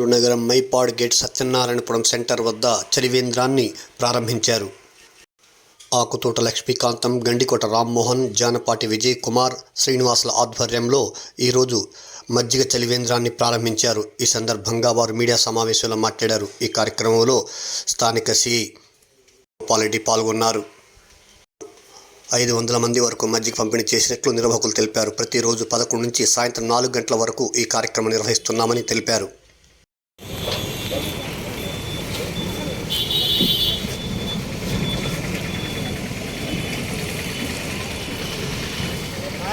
నగరం Mypadu gate Satyanarayanapuram centre వద్ద చలివేంద్రాన్ని ప్రారంభించారు. ఆకుతోట లక్ష్మీకాంతం గండికోట రామ్మోహన్ జానపాటి విజయ్ కుమార్ శ్రీనివాసుల ఆధ్వర్యంలో ఈరోజు మజ్జిగ చలివేంద్రాన్ని ప్రారంభించారు. ఈ సందర్భంగా వారు మీడియా సమావేశంలో మాట్లాడారు. ఈ కార్యక్రమంలో స్థానిక సిఐ గోపాలరెడ్డి పాల్గొన్నారు. ఐదు వందల మంది వరకు మజ్జిగ పంపిణీ చేసినట్లు నిర్వాహకులు తెలిపారు. ప్రతిరోజు పదకొండు నుంచి సాయంత్రం నాలుగు గంటల వరకు ఈ కార్యక్రమం నిర్వహిస్తున్నామని తెలిపారు.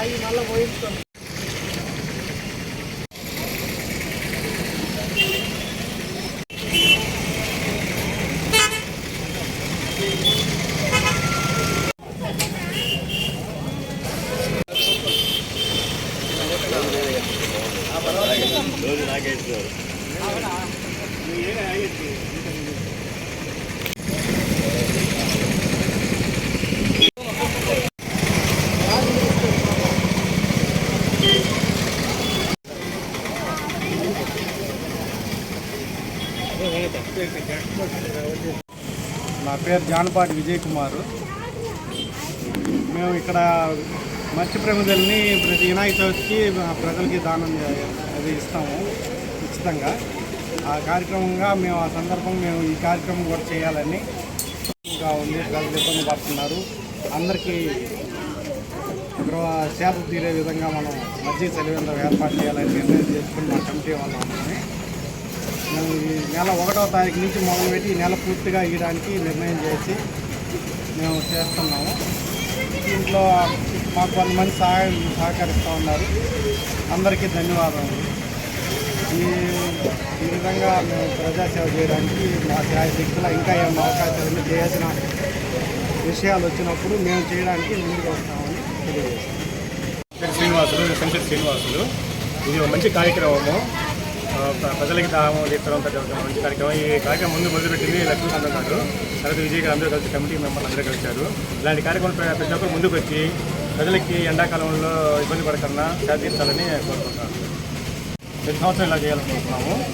ఆగి మళ్ళీ పోయించుకోండి నాగేశ్వర్. నా పేరు జానపాటి విజయ్ కుమారు. మేము ఇక్కడ మత్స్య ప్రమిదల్ని ప్రతి వినాయక చవితికి మా ప్రజలకి దానం అది ఇస్తాము ఉచితంగా. ఆ కార్యక్రమంగా మేము ఆ సందర్భంగా మేము ఈ కార్యక్రమం కూడా చేయాలని ఇంకా ఉంది. ప్రజలు ఇబ్బంది పడుతున్నారు. అందరికీ గృహ తీరే విధంగా మనం మధ్య చలివేంద్రం ఏర్పాటు చేయాలని నిర్ణయం చేసుకుని మా కమిటీ వాళ్ళు ఉన్నాము నెల ఒకటో తారీఖు నుంచి మొదలుపెట్టి ఈ నెల పూర్తిగా ఇవ్వడానికి నిర్ణయం చేసి మేము చేస్తున్నాము. దీంట్లో మాకు కొంతమంది సహాయం సహకరిస్తూ ఉన్నారు. అందరికీ ధన్యవాదాలు. ఈ ఈ విధంగా మేము ప్రజాసేవ చేయడానికి మా శాయశక్తులు ఇంకా ఏమైనా అవకాశాలు చేయాల్సిన విషయాలు వచ్చినప్పుడు మేము చేయడానికి ముందుకు వస్తామని తెలియజేస్తాం. శ్రీనివాసులు సెంటర్ శ్రీనివాసులు. ఇది ఒక మంచి కార్యక్రమము. ప్రజలకి దాహం తీర్చడం పెద్ద ఒక మంచి కార్యక్రమం. ఈ కార్యక్రమం ముందు మొదలుపెట్టింది లక్ష్మీకాంతం గారు. తర్వాత విజయ్ గారు అందరూ కలిసి కమిటీ మెంబర్లు అందరూ కలిశారు. ఇలాంటి కార్యక్రమం ప్ర- ప్రతి ఒక్కరు ముందుకు వచ్చి ప్రజలకి ఎండాకాలంలో ఇబ్బంది పడకుండా సేద తీర్చాలని కోరుకుంటున్నాను. ప్రతి సంవత్సరం ఇలా చేయాలనుకుంటున్నాము.